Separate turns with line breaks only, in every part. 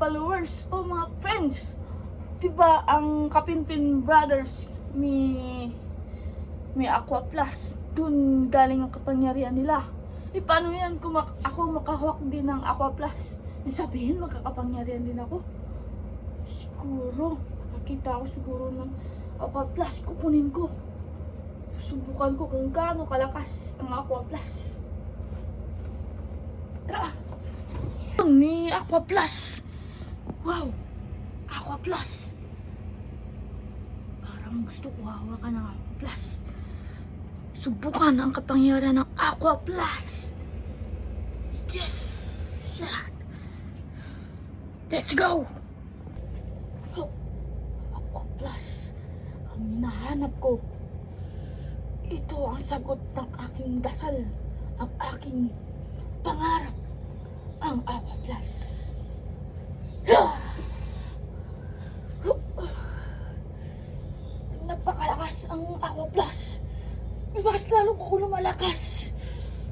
followers o mga friends. Diba ang Kapinpin Brothers may may Aqua Plus. Dun galing ang kapangyarihan nila. Eh paano yan kung mak- ako makahawak din ng Aqua Plus? Eh, sabihin magkakapangyarihan din ako. Siguro, makakita ako siguro ng Aqua Plus, kukunin ko. Subukan ko kung gaano kalakas ang Aqua Plus. Tara! Ni Aqua Plus! Wow! Aqua Plus! Parang gusto ko hawakan ng Aqua Plus. Subukan ang kapangyarihan ng Aqua Plus! Yes! Shot! Let's go! Oh, Aqua Plus! Ang hinahanap ko. Ito ang sagot ng aking dasal. Ang aking pangarap. Ang Aqua Plus. Napakalakas ang Aqua Plus. Mas lalo ko lumalakas.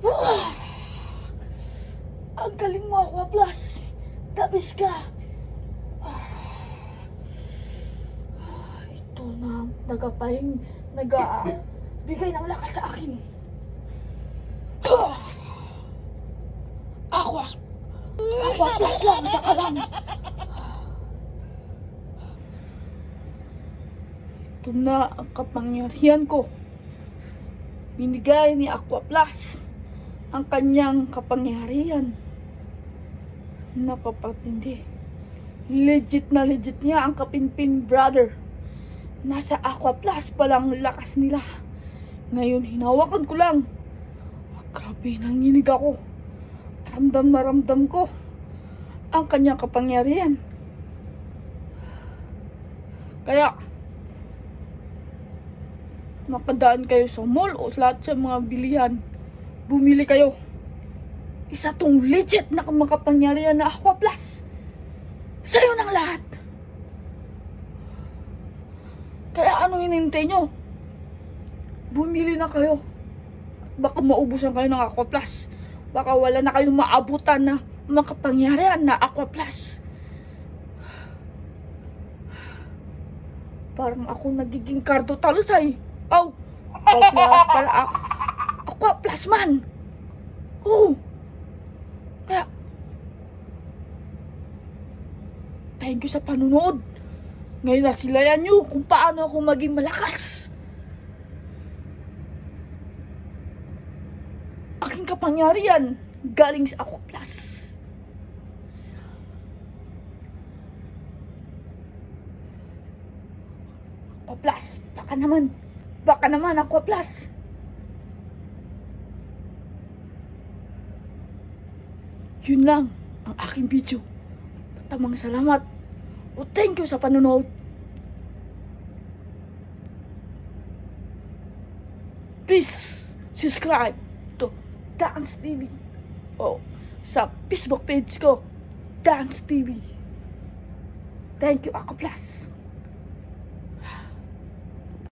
Ah! Ang galing mo, Aqua Plus. Dabis ka. Ah, ito na ang nagapahing, naga, bigay ng lakas sa akin. Ah! Aqua, Aqua Plus lang, saka lang. Ito na ang kapangyarihan ko. Binigay ni Aqua Plus ang kanyang kapangyarihan. Napapatindi. Legit na legit niya ang Kapinpin Brother. Nasa Aqua Plus pa lang lakas nila. Ngayon, hinawakan ko lang. Ah, grabe, nanginig ako. Ramdam na ramdam ko ang kanyang kapangyarihan. Kaya, mapadaan kayo sa mall o lahat sa mga bilihan. Bumili kayo. Isa tong legit na makapangyarihan na Aqua Plus. Sa'yo ng lahat. Kaya ano hinintay nyo? Bumili na kayo. Baka maubusan kayo ng Aqua Plus. Baka wala na kayong maabutan na makapangyarihan na Aqua Plus. Parang ako nagiging Cardo Talusay. Oh, Plus pala ako. Aqua Plus man. Oh. Kaya, thank you sa panunood. Ngayon nasilayan nyo kung paano ako maging malakas. Aking kapangyarihan galing sa Aqua Plus. Aqua Plus, baka naman. Baka naman Aqua Plus. Yun lang ang aking video. Tamang salamat. O thank you sa panonood. Please subscribe to Dance TV. O sa Facebook page ko, Dance TV. Thank you, Ako Plus.